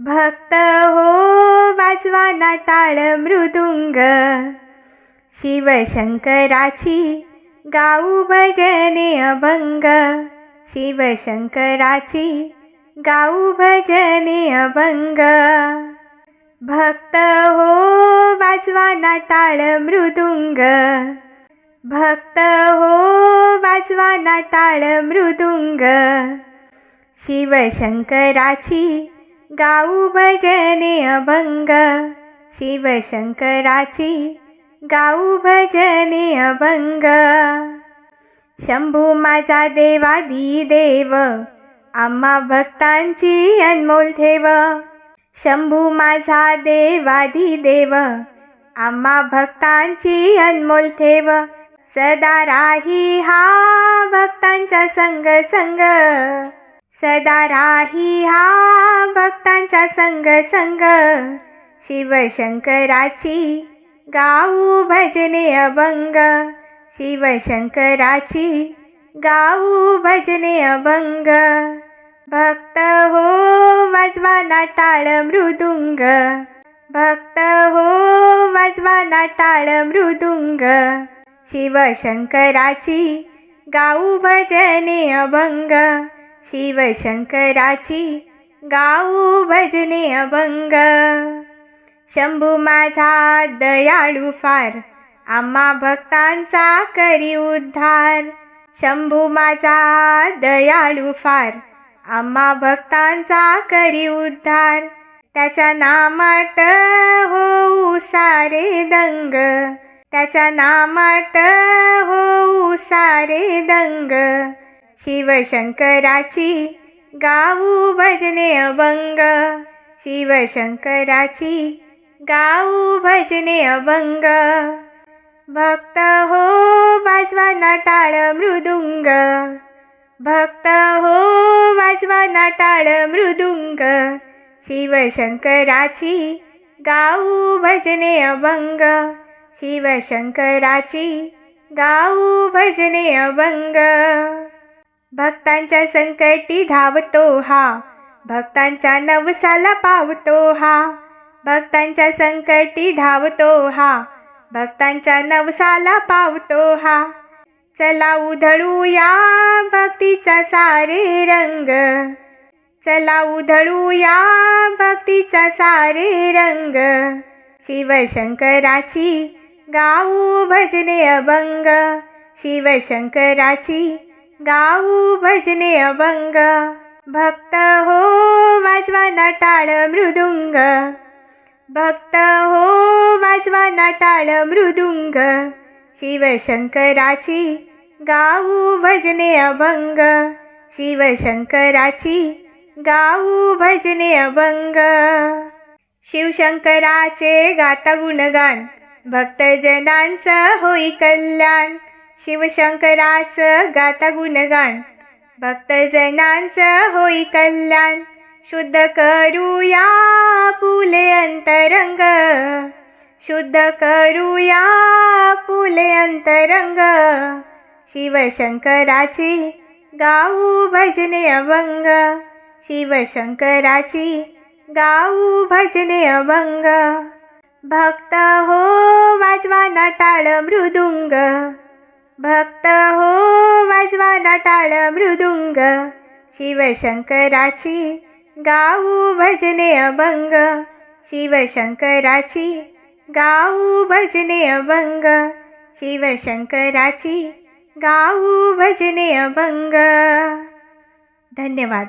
भक्त हो वाजवा नाटाळ मृदुंग. शिवशंकराची गाऊ भजने अभंग. शिवशंकराची गाऊ भजने अभंग. भक्त हो वाजवा नाटाळ मृदुंग. भक्त हो वाजवा नाटाळ मृदुंग. शिवशंकराची गाऊ भजने अभंग शिवशंकराची गाऊ भजने अभंग शंभू माझा देवादी देव आम्हा भक्तांची अनमोल ठेव. शंभू माझा देवादी देव आम्हा भक्तांची अनमोल ठेव. सदा राही हा भक्तांच्या संग संग. सदा राही हा भक्तांच्या संग संग. शिवशंकराची गाऊ भजने अभंग. शिवशंकराची गाऊ भजने अभंग. भक्त हो वाजवा नाटाळ मृदुंग. भक्त हो वाजवा नाटाळ मृदुंग. शिवशंकराची गाऊ भजने अभंग. शिवशंकराची गाऊ भजने अभंग. शंभू माझा दयाळू फार आम्हा भक्तांचा करी उद्धार. शंभू माझा दयाळू फार आम्हा भक्तांचा करी उद्धार. त्याच्या नामात होऊ सारे दंग. त्याच्या नामात होऊ सारे दंग. शिवशंकराची गाऊ भजने अभंग. शिवशंकराची गाऊ भजने अभंग. भक्त हो वाजवा नाटाळ मृदुंग. भक्त हो वाजवा नाटाळ मृदुंग. शिवशंकराची गाऊ भजने अभंग. शिवशंकराची गाऊ भजने अभंग. भक्तांच्या संकटी धावतो हा. भक्तांच्या नवसाला पावतो हा. भक्तांच्या संकटी धावतो हा. भक्तांच्या नवसाला पावतो हा. चला उधळू या भक्तीचा सारे रंग. चला उधळू या भक्तीचा सारे रंग. शिवशंकराची गाऊ भजने अभंग. शिवशंकराची गाऊ भजने अभंग. भक्त हो वाजवा नाटाळ मृदुंग. भक्त हो वाजवा नाटाळ मृदुंग. शिवशंकराची गाऊ भजने अभंग. शिवशंकराची गाऊ भजने अभंग. शिवशंकराचे गाता गुणगान. भक्तजनांचं होई कल्याण. शिवशंकराचं गाता गुणगान. भक्तजनांचं होई कल्याण. शुद्ध करूया पुले अंतरंग. शुद्ध करूया पुले अंतरंग. शिवशंकराची गाऊ भजने अभंग. शिवशंकराची गाऊ भजने अभंग. भक्त हो वाजवा नाटाळ मृदुंग. भक्त हो वाजवा नाटाळ मृदुंग. शिवशंकराची गाऊ भजने अभंग. शिवशंकराची गाऊ भजने अभंग. शिवशंकराची गाऊ भजने अभंग. धन्यवाद.